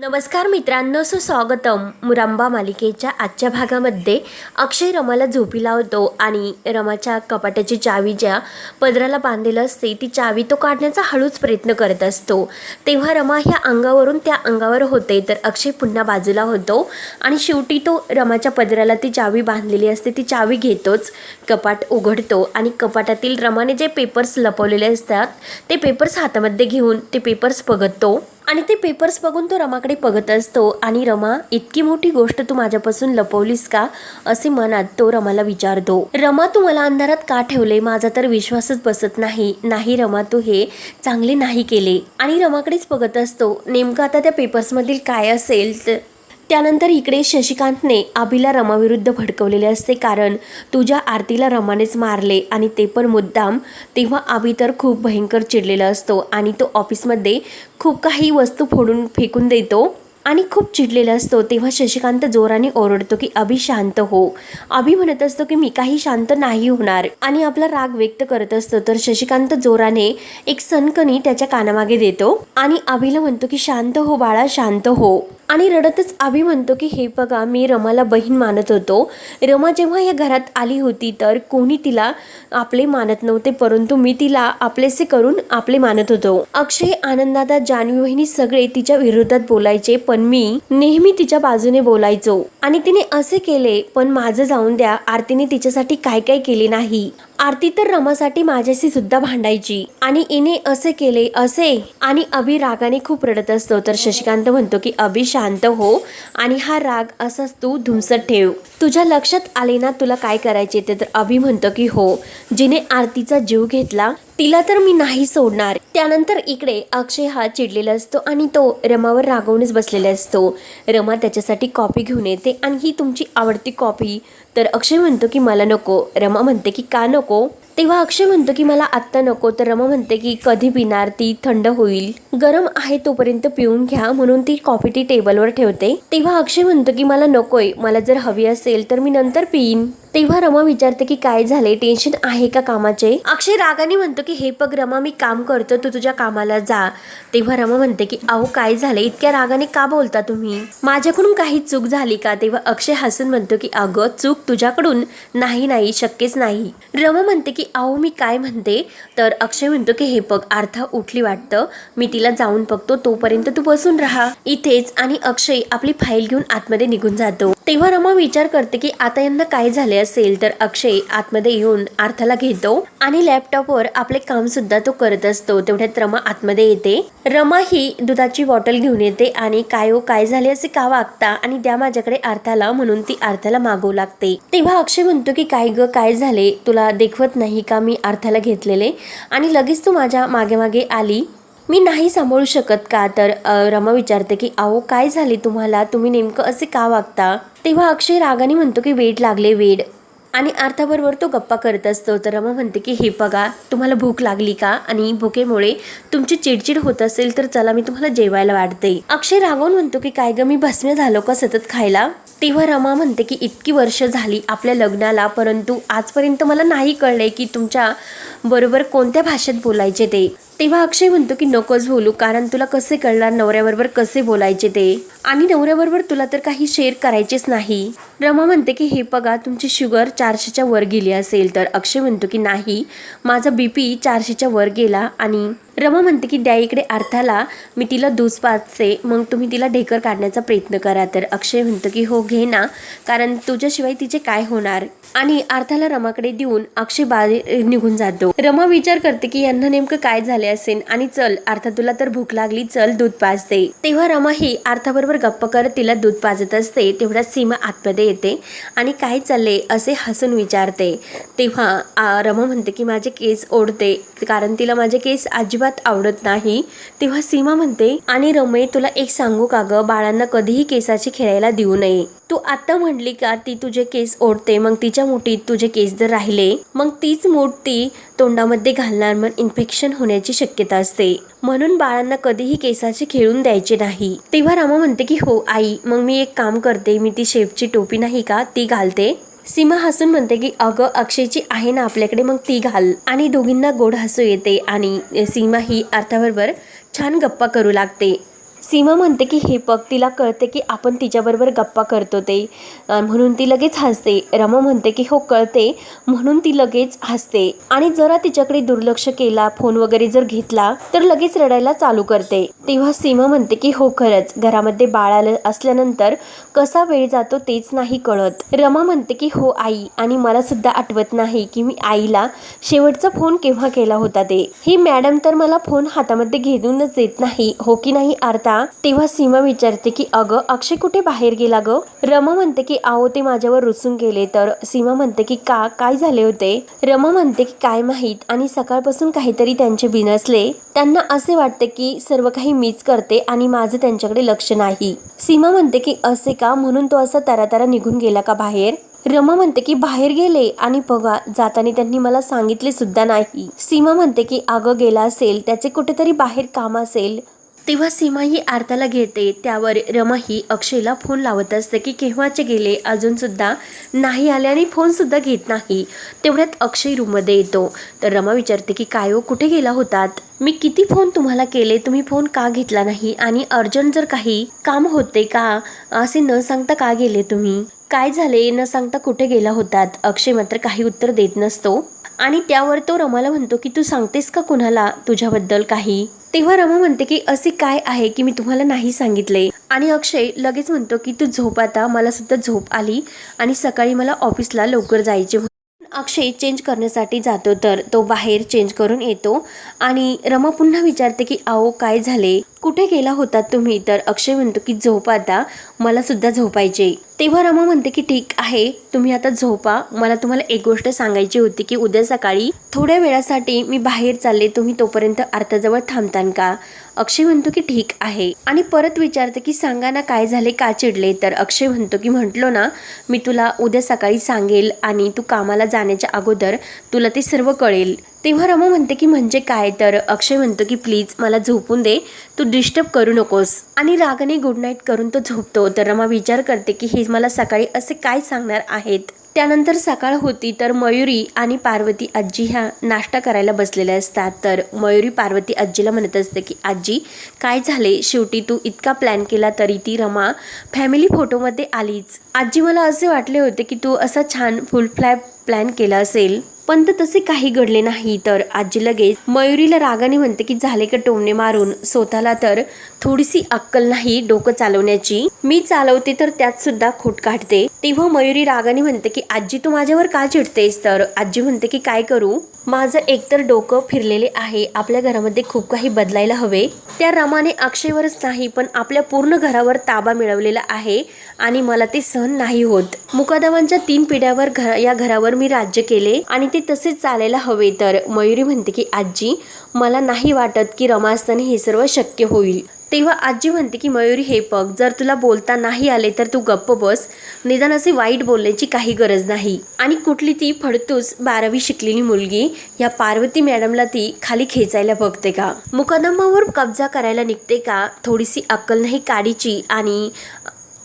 नमस्कार मित्रांनो सुस्वागतम. मुरांबा मालिकेच्या आजच्या भागामध्ये अक्षय रमाला झोपी लावतो आणि रमाच्या कपाटाची चावी ज्या पदराला बांधलेलं असते ती चावी तो काढण्याचा हळूच प्रयत्न करत असतो. तेव्हा रमा ह्या अंगावरून त्या अंगावर होते तर अक्षय पुन्हा बाजूला होतो आणि शेवटी तो रमाच्या पदराला ती चावी बांधलेली असते ती चावी घेतोच. कपाट उघडतो आणि कपाटातील रमाने जे पेपर्स लपवलेले असतात ते पेपर्स हातामध्ये घेऊन ते पेपर्स बघतो. आणि ते पेपर्स बघून तो रमाकडे बघत असतो. आणि रमा इतकी मोठी गोष्ट तू माझ्यापासून लपवलीस का? असे मनात तो रमाला विचारतो. रमा तू मला अंधारात का ठेवले? माझा तर विश्वासच बसत नाही. नाही रमा तू हे चांगले नाही केले. आणि रमाकडेच बघत असतो. नेमकं आता त्या पेपर्समधील काय असेल तर त्यानंतर इकडे शशिकांतने आबीला रमाविरुद्ध भडकवलेले असते कारण तुझ्या आरतीला रमानेच मारले आणि ते पण मुद्दाम. तेव्हा आबी तर खूप भयंकर चिडलेला असतो आणि तो ऑफिसमध्ये खूप काही वस्तू फोडून फेकून देतो आणि खूप चिडलेला असतो. तेव्हा शशिकांत जोराने ओरडतो की अभि शांत हो. अभि म्हणत असतो की मी काही शांत नाही होणार. आणि आपला राग व्यक्त करत असतो. तर शशिकांत जोराने एक सनकणी त्याच्या कानामागे देतो आणि अभिला म्हणतो की शांत हो बाळा शांत हो. आणि रडतच आभी म्हणतो की हे बघा मी रमाला बहीण मानत होतो. रमा जेव्हा या घरात आली होती तर कोणी तिला आपले मानत नव्हते परंतु मी तिला आपलेसे करून आपले मानत होतो. अक्षय आनंदादा जान्हवी बहिणी सगळे तिच्या विरोधात बोलायचे पण मी नेहमी तिच्या बाजूने बोलायचो. आणि तिने असे केले पण माझं जाऊन द्या आरतीने तिच्यासाठी काय काय केले नाही. आरती तर रमासाठी माझ्याशी सुद्धा भांडायची. आणि इने असे केले असे. आणि अभि रागाने खूप रडत असतो. तर शशिकांत म्हणतो की अभि शांत हो. आणि हा राग असाच तू धुमसत ठेव. तुझ्या लक्षात आले ना तुला काय करायचे ते तर अभि म्हणतो की हो. जिने आरतीचा जीव घेतला तिला तर मी नाही सोडणार. त्यानंतर इकडे अक्षय हा चिडलेला असतो आणि तो रमावर रागवूनच बसलेला असतो. रमा त्याच्यासाठी कॉपी घेऊन येते आणि ही तुमची आवडती कॉपी तर अक्षय म्हणतो की मला नको रमा म्हणते की का नको? तेव्हा अक्षय म्हणतो की मला आत्ता नको तर रमा म्हणते की कधी पिणार ती थंड होईल. गरम आहे तोपर्यंत पिऊन घ्या म्हणून ती कॉफी टी टेबलवर ठेवते. तेव्हा अक्षय म्हणतो की मला नकोय मला जर हवी असेल तर मी नंतर पिईन. तेव्हा रमा विचारते की काय झाले टेन्शन आहे का कामाचे? अक्षय रागाने म्हणतो की हे बघ रमा मी काम करतो तू तुझ्या कामाला जा. तेव्हा रमा म्हणते की अहो काय झाले इतक्या रागाने का बोलता तुम्ही? माझ्याकडून काही चूक झाली का? तेव्हा अक्षय हसून म्हणतो की अगं चूक तुझ्याकडून नाही नाही शक्यच नाही. रमा म्हणते की अहो मी काय म्हणते? तर अक्षय म्हणतो की हे बघ अर्था उठली वाटतं. मी तिला जाऊन बघतो तोपर्यंत तू बसून राहा. इथेच आणि अक्षय आपली फाईल घेऊन आतमध्ये निघून जातो. तेव्हा रमा विचार करते की आता यांना काय झाले असेल तर अक्षय आतमध्ये येऊन अर्थाला घेतो आणि लॅपटॉपवर आपले काम सुद्धा तो करत असतो. तेवढ्यात रमा आतमध्ये येते. रमा ही दुधाची बॉटल घेऊन येते आणि काय हो काय झाले असे का वागता आणि द्या माझ्याकडे अर्थाला म्हणून ती अर्थाला मागवू लागते. तेव्हा अक्षय म्हणतो की काय ग काय झाले? तुला देखवत नाही का मी अर्थाला घेतलेले? आणि लगेच तू माझ्या मागे मागे आली. मी नाही सांभाळू शकत का? तर रमा विचारते की अहो काय झाले तुम्हाला? तुम्ही नेमकं असे का वागता? तेव्हा अक्षय रागाने म्हणतो की वेड लागले वेड. आणि अर्थाबरोबर तो गप्पा करत असतो. तर रमा म्हणते की हे बघा तुम्हाला भूक लागली का? आणि भुकेमुळे तुमची चिडचिड होत असेल तर चला मी तुम्हाला जेवायला वाढते. अक्षय रागवून म्हणतो की काय ग मी भस्म्य झालो का सतत खायला? तेव्हा रमा म्हणते की इतकी वर्ष झाली आपल्या लग्नाला परंतु आजपर्यंत मला नाही कळले की तुमच्या बरोबर कोणत्या भाषेत बोलायचे ते? तेव्हा अक्षय म्हणतो की नकोच बोलू कारण तुला कसे कळणार नवऱ्याबरोबर कसे बोलायचे ते? आणि नवऱ्याबरोबर तुला तर काही शेअर करायचेच नाही. रमा म्हणते की हे बघा तुमची शुगर चारशेच्या वर गेली असेल. तर अक्षय म्हणतो की नाही माझा बीपी चारशेच्या वर गेला. आणि रमा म्हणते की द्या इकडे अर्थाला मी तिला दूध पाचते मग तुम्ही तिला ढेकर काढण्याचा प्रयत्न करा. तर अक्षय म्हणतो की हो घे ना कारण तुझ्याशिवाय तिचे काय होणार? आणि अर्थाला रमाकडे देऊन अक्षय बाहेर निघून जातो. रमा विचार करते की यांना नेमकं काय झाले असेल? आणि चल अर्थात तुला तर भूक लागली चल दूध पाजते. तेव्हा रमा ही अर्थाबरोबर गप्प करत तिला दूध पाजत असते. तेवढ्यात सीमा आतमध्ये येते आणि काय चालले असे हसून विचारते. तेव्हा रमा म्हणते की माझे केस ओढते कारण तिला माझे केस अजिबात आवडत नाही. तेव्हा सीमा म्हणते आणि रमे तुला एक सांगू का ग? बाळांना कधीही केसाची खेळायला देऊ नये. तू आता म्हणली का ती तुझे केस ओढते मग तिच्या मुठीत तुझे केस जर राहिले मग तीच मूठ ती तोंडामध्ये घालणार मग इन्फेक्शन होण्याची शक्यता असते. म्हणून बाळांना कधीही केसाचे खेळून द्यायचे नाही. तेव्हा रामा म्हणते की हो आई मग मी एक काम करते. मी ती शेपची टोपी नाही का ती घालते. सीमा हसून म्हणते की अगं अक्षयची आहे ना आपल्याकडे मग ती घाल. आणि दोघींना गोड हसू येते आणि सीमा ही अर्थाबरोबर छान गप्पा करू लागते. सीमा म्हणते की हे बघ तिला कळते की आपण तिच्याबरोबर गप्पा करतो ते. म्हणून ती लगेच हसते. रमा म्हणते की हो कळते. म्हणून ती लगेच हसते. आणि जरा तिच्याकडे दुर्लक्ष केला फोन वगैरे जर घेतला तर लगेच रडायला चालू करते. तेव्हा सीमा म्हणते की हो खरंच. घरामध्ये बाळ आलं असल्यानंतर कसा वेळ जातो तेच नाही कळत. रमा म्हणते की हो आई. आणि मला सुद्धा आठवत नाही की मी आईला शेवटचा फोन केव्हा केला होता ते. ही मॅडम तर मला फोन हातामध्ये घेऊनच देत नाही. हो की नाही अर्थ तेव्हा सीमा विचारते की अगं अक्षय कुठे बाहेर गेला ग? रमा म्हणते की आहो ते माझ्यावर रुसून गेले. तर सीमा म्हणते की का? काय झाले होते? रमा म्हणते की काय माहीत. आणि सकाळपासून काहीतरी त्यांचे बिनसले. त्यांना असे वाटते की सर्व काही मीच करते आणि माझं त्यांच्याकडे लक्ष नाही. सीमा म्हणते की असे का? म्हणून तो असा तरातरा निघून गेला का बाहेर? रमा म्हणते की बाहेर गेले. आणि बघा जाताना त्यांनी मला सांगितले सुद्धा नाही. सीमा म्हणते की अगं गेला असेल. त्याचे कुठेतरी बाहेर काम असेल. तेव्हा सीमाही आरताला घेते. त्यावर रमा ही अक्षयला फोन लावत असते की केव्हाचे गेले? अजूनसुद्धा नाही आले आणि फोनसुद्धा घेत नाही. तेवढ्यात अक्षय रूममध्ये येतो. तर रमा विचारते की काय हो? कुठे गेला होतात? मी किती फोन तुम्हाला केले? तुम्ही फोन का घेतला नाही? आणि अर्जंट जर काही काम होते का? असे न सांगता का गेले तुम्ही? काय झाले? न सांगता कुठे गेला होतात? अक्षय मात्र काही उत्तर देत नसतो. आणि त्यावर तो रमाला म्हणतो की तू सांगतेस का कुणाला तुझ्याबद्दल काही? तेव्हा रमा म्हणते की असे काय आहे की मी तुम्हाला नाही सांगितले? आणि अक्षय लगेच म्हणतो की तू झोप आता मला सुद्धा झोप आली आणि सकाळी मला ऑफिसला लवकर जायचे अक्षय चेंज करण्यासाठी जातो तर तो बाहेर चेंज करून येतो आणि रमा पुन्हा विचारते की आओ काय झाले? कुठे गेला होता तुम्ही? तर अक्षय म्हणतो की झोप आता. मला सुद्धा झोपायचे तेव्हा रमा म्हणते की ठीक आहे तुम्ही आता झोपा. मला तुम्हाला एक गोष्ट सांगायची होती की उद्या सकाळी थोड्या वेळासाठी मी बाहेर चालले. तुम्ही तोपर्यंत अर्थाजवळ थांबतान का? अक्षय म्हणतो की ठीक आहे. आणि परत विचारते की सांगा ना काय झाले का चिडले? तर अक्षय म्हणतो की म्हटलो ना मी तुला उद्या सकाळी सांगेल आणि तू कामाला जाण्याच्या अगोदर तुला ते सर्व कळेल. तेव्हा रमा म्हणते की म्हणजे काय? तर अक्षय म्हणतो की प्लीज मला झोपून दे. तू डिस्टर्ब करू नकोस. आणि रागाने गुड नाईट करून तो झोपतो. तर रमा विचार करते की हे मला सकाळी असे काय सांगणार आहेत? त्यानंतर सकाळ होती तर मयुरी आणि पार्वती आजी ह्या नाश्ता करायला बसलेल्या असतात. तर मयुरी पार्वती आजीला म्हणत असते की आजी काय झाले? शेवटी तू इतका प्लॅन केला तरी ती रमा फॅमिली फोटोमध्ये आलीच. आजी मला असे वाटले होते की तू असा छान फुल फ्लॅप प्लॅन केला असेल. पण तर तसे काही घडले नाही. तर आजी लगेच मयुरीला रागाने म्हणते की झाले का टोमणे मारून? स्वतःला तर थोडीशी अक्कल नाही डोकं चालवण्याची. मी चालवते तर त्यात सुद्धा खोट काढते. तेव्हा मयुरी रागाने म्हणते की आजी तू माझ्यावर का चिडतेस? तर आजी म्हणते की काय करू? माझं एकतर डोकं फिरलेले आहे. आपल्या घरामध्ये खूप काही बदलायला हवे. त्या रमाने अक्षयवरच नाही पण आपल्या पूर्ण घरावर ताबा मिळवलेला आहे आणि मला ते सहन नाही होत. मुकादमांच्या तीन पिढ्यावर घर या घरावर मी राज्य केले आणि ते तसेच चालायला हवे. तर मयुरी म्हणते की आजी मला नाही वाटत की रमा हे सर्व शक्य होईल. तेव्हा आजी म्हणते की मयुरी हे पग जर तुला बोलता नाही आले तर तू गप्प बस. निदान असे वाईट बोलण्याची काही गरज नाही. आणि कुठली ती फडतूस बारावी शिकलेली मुलगी या पार्वती मॅडमला ती खाली खेचायला बघते का? मुकदमावर कब्जा करायला निघते का? थोडीशी अक्कल नाही काडीची आणि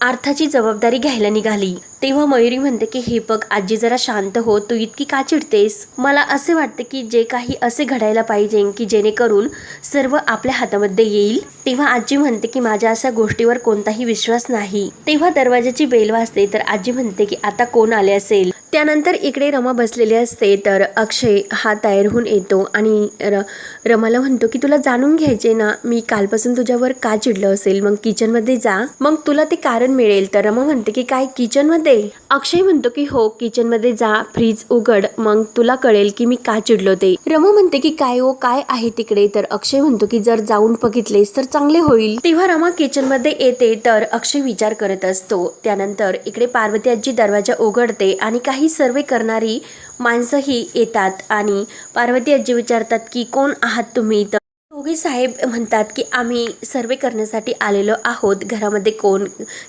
अर्थाची जबाबदारी घ्यायला निघाली. तेव्हा मयुरी म्हणते की हे बघ आजी जरा शांत हो तू इतकी का चिडतेस? मला असे वाटते की जे काही असे घडायला पाहिजे की जेणेकरून सर्व आपल्या हातामध्ये येईल. तेव्हा आजी म्हणते की माझ्या अशा गोष्टीवर कोणताही विश्वास नाही. तेव्हा दरवाजाची बेल वाजते तर आजी म्हणते की आता कोण आले असेल? त्यानंतर इकडे रमा बसलेली असते तर अक्षय हा तयार होऊन येतो आणि र रमाला म्हणतो की तुला जाणून घ्यायचे ना मी कालपासून तुझ्यावर का चिडलं असेल? मग किचनमध्ये जा. मग तुला ते कारण मिळेल. तर रमा म्हणते की काय? किचनमध्ये? अक्षय म्हणतो की हो किचनमध्ये जा फ्रीज उघड. मग तुला कळेल की मी का चिडलो ते. रमा म्हणते की काय हो? काय आहे तिकडे? तर अक्षय म्हणतो की जर जाऊन बघितलेस तर चांगले होईल. तेव्हा रमा किचनमध्ये येते तर अक्षय विचार करत असतो. त्यानंतर इकडे पार्वती आजी दरवाजा उघडते आणि काही सर्वे करणारी माणसंही येतात आणि पार्वती आजी विचारतात की कोण आहात तुम्ही? तर दोघे साहेब म्हणतात की आम्ही सर्वे करण्यासाठी आलेलो आहोत. घरामध्ये कोण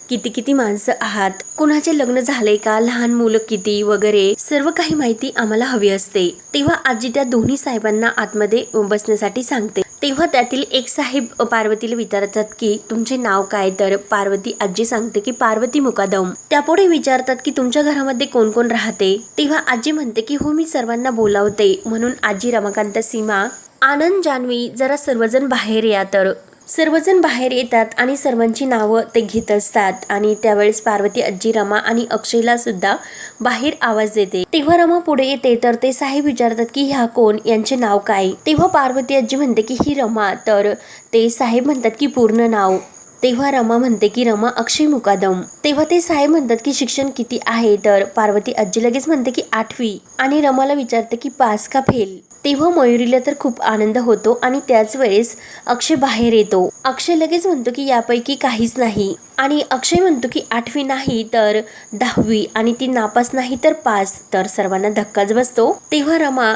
किती किती माणसं आहात? कोणाचे लग्न झाले का? लहान मुलं किती? वगैरे सर्व काही माहिती आम्हाला हवी असते. तेव्हा आजी त्या दोन्ही साहेबांना आतमध्ये बसण्यासाठी सांगते. तेव्हा त्यातील एक साहेब पार्वतीला विचारतात की तुमचे नाव काय? तर पार्वती आजी सांगते की पार्वती मुकादम. त्यापुढे विचारतात की तुमच्या घरामध्ये कोण कोण राहते? तेव्हा आजी म्हणते की हो मी सर्वांना बोलावते. म्हणून आजी रमाकांत सीमा आनंद जान्हवी जरा सर्वजण बाहेर या तर. सर्वजण बाहेर येतात आणि सर्वांची नावं ते घेत असतात. आणि त्यावेळेस पार्वती आजी रमा आणि अक्षयला सुद्धा बाहेर आवाज देते. तेव्हा रमा पुढे येते तर ते साहेब विचारतात की ह्या कोण? यांचे नाव काय? तेव्हा पार्वती आजी म्हणते की ही रमा. तर ते साहेब म्हणतात की पूर्ण नाव. तेव्हा रमा म्हणते की रमा अक्षय मुकादम. तेव्हा ते साहेब म्हणतात की शिक्षण किती आहे? तर पार्वती आजी लगेच म्हणते की आठवी. आणि रमाला विचारते की पास का फेल? तेव्हा मयुरीला तर खूप आनंद होतो आणि त्याच वेळेस अक्षय बाहेर येतो. अक्षय लगेच म्हणतो की यापैकी काहीच नाही. आणि अक्षय म्हणतो की आठवी नाही तर दहावी आणि ती नापास नाही तर पास. तर सर्वांना धक्काच बसतो. तेव्हा रमा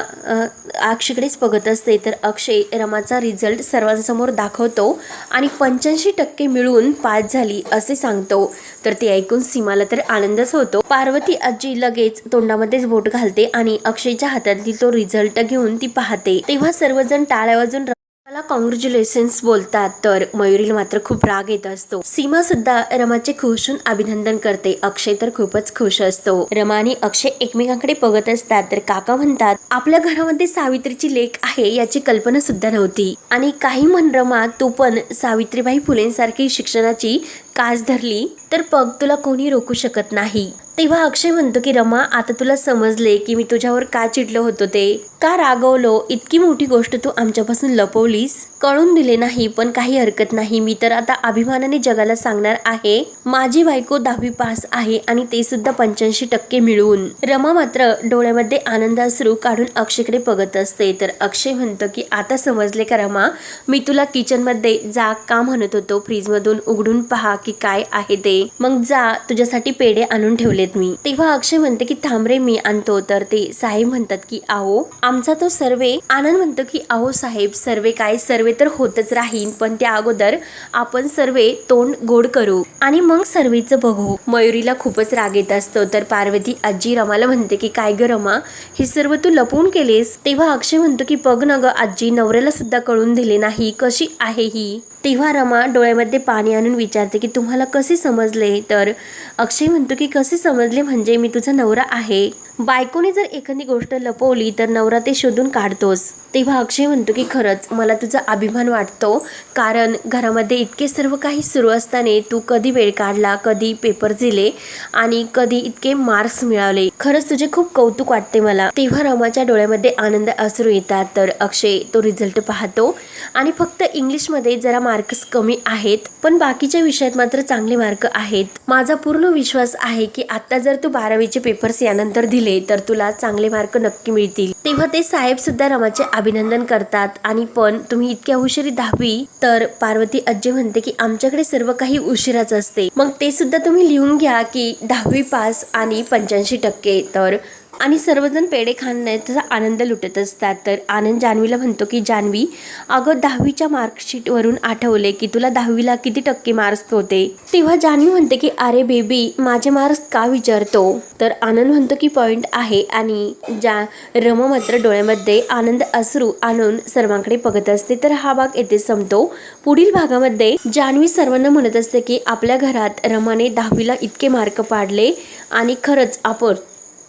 अक्षयकडेच बघत असते. तर अक्षय रमाचा रिझल्ट सर्वांसमोर दाखवतो आणि पंच्याऐंशी टक्के मिळून पास झाली असे सांगतो. तर ते ऐकून सीमाला तर आनंदच होतो. पार्वती आजी लगेच तोंडामध्येच बोट घालते आणि अक्षयच्या हातातील तो रिझल्ट घेऊन ती पाहते. तेव्हा सर्वजण टाळ्या वाजून मला कॉंग्रॅच्युलेशन्स बोलतात तर मयुरीला मात्र खूप राग येत असतो. सीमा सुद्धा रमाचे खुशून अभिनंदन करते. अक्षय तर खूपच खुश असतो. रमा आणि अक्षय एकमेकांकडे बघत असतात तर काका म्हणतात आपल्या घरामध्ये सावित्रीची लेख आहे याची कल्पना सुद्धा नव्हती. आणि काही म्हण रमा तू पण सावित्रीबाई फुलेंसारखी शिक्षणाची कास धरली तर पग तुला कोणी रोखू शकत नाही. तेव्हा अक्षय म्हणतो की रमा आता तुला समजले की मी तुझ्यावर का चिडलो होतो ते? का रागवलो? इतकी मोठी गोष्ट तू आमच्यापासून लपवलीस? कळून दिले नाही पण काही हरकत नाही. मी तर आता अभिमानाने जगाला सांगणार आहे माझी बायको दहावी पास आहे आणि ते सुद्धा पंच्याऐंशी टक्के मिळवून. रमा मात्र डोळ्यामध्ये आनंदाश्रू काढून अक्षयकडे बघत असते. तर अक्षय म्हणतो की आता समजले का रमा मी तुला किचनमध्ये जा का म्हणत होतो? फ्रीज मधून उघडून पहा की काय आहे ते. मग जा तुझ्यासाठी पेढे आणून ठेवलेत मी. तेव्हा अक्षय म्हणते की थांब रे मी आणतो. तर ते साहेब म्हणतात की आहो आमचा तो सर्वे. आनंद म्हणतो की आहो साहेब सर्वे काय सर्वे तर होतच राहीन पण त्या अगोदर आपण सर्वे तोंड गोड करू आणि मग सर्वेचं बघू. मयुरीला खूपच राग येत असतो तर पार्वती आजी रमाला म्हणते की काय ग रमा हे सर्व तू लपवून केलेस? तेव्हा अक्षय म्हणतो की बघ ना ग आजी नवऱ्याला सुद्धा कळून दिले नाही कशी आहे ही? तेव्हा रमा डोळ्यामध्ये पाणी आणून विचारते की तुम्हाला कसे समजले? तर अक्षय म्हणतो की कसे समजले म्हणजे मी तुझा नवरा आहे. बायकोने जर एखादी गोष्ट लपवली तर नवरा ते शोधून काढतोस. तेव्हा अक्षय म्हणतो की खरंच मला तुझा अभिमान वाटतो. कारण घरामध्ये इतके सर्व काही सुरू असताना तू कधी वेळ काढला कधी पेपर दिले आणि कधी इतके मार्क्स मिळवले. खरंच तुझे खूप कौतुक वाटते मला. तेव्हा रमाच्या डोळ्यामध्ये आनंद असरू येतात तर अक्षय तो रिझल्ट पाहतो. आणि फक्त इंग्लिशमध्ये जरा मार्क्स कमी आहेत पण बाकीच्या विषयात मात्र चांगले मार्क आहेत. माझा पूर्ण विश्वास आहे की आता जर तू बारावीचे पेपर्स यानंतर दिले तर तुला चांगले मार्क नक्की मिळतील. तेव्हा ते साहेब सुद्धा रमाचे अभिनंदन करतात. आणि पण तुम्ही इतक्या उशिरी दहावी तर पार्वती आजी म्हणते की आमच्याकडे सर्व काही उशिराच असते. मग ते सुद्धा तुम्ही लिहून घ्या की दहावी पास आणि पंच्याऐंशी टक्के. तर आणि सर्वजण पेढे खाण्याचा आनंद लुटत असतात. तर आनंद जान्हवीला म्हणतो की जान्हवी अगं दहावीच्या मार्कशीटवरून आठवले की तुला दहावीला किती टक्के मार्क्स होते? तेव्हा जान्हवी म्हणते की अरे बेबी माझे मार्क्स का विचारतो? तर आनंद म्हणतो की पॉईंट आहे आणि जा रम मात्र डोळ्यामध्ये आनंद असरू आणून सर्वांकडे बघत असते. तर हा भाग येथे संपतो. पुढील भागामध्ये जान्हवी सर्वांना म्हणत असते की आपल्या घरात रमाने दहावीला इतके मार्क पाडले आणि खरंच आपण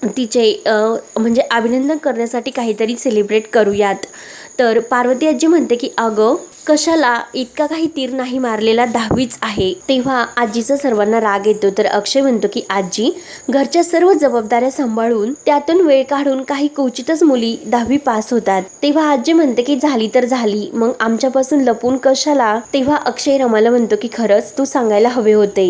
तिचे म्हणजे अभिनंदन करण्यासाठी काहीतरी सेलिब्रेट करूयात. तर पार्वती आजी म्हणते की अगं कशाला इतका काही तीर नाही मारलेला दहावीच आहे. तेव्हा आजीचा सर्वांना राग येतो. तर अक्षय म्हणतो की आजी घरच्या सर्व जबाबदाऱ्या सांभाळून त्यातून वेळ काढून काही क्वचितच मुली दहावी पास होतात. तेव्हा आजी म्हणते की झाली तर झाली. मग आमच्यापासून लपून कशाला? तेव्हा अक्षय रमाला म्हणतो की खरंच तू सांगायला हवे होते.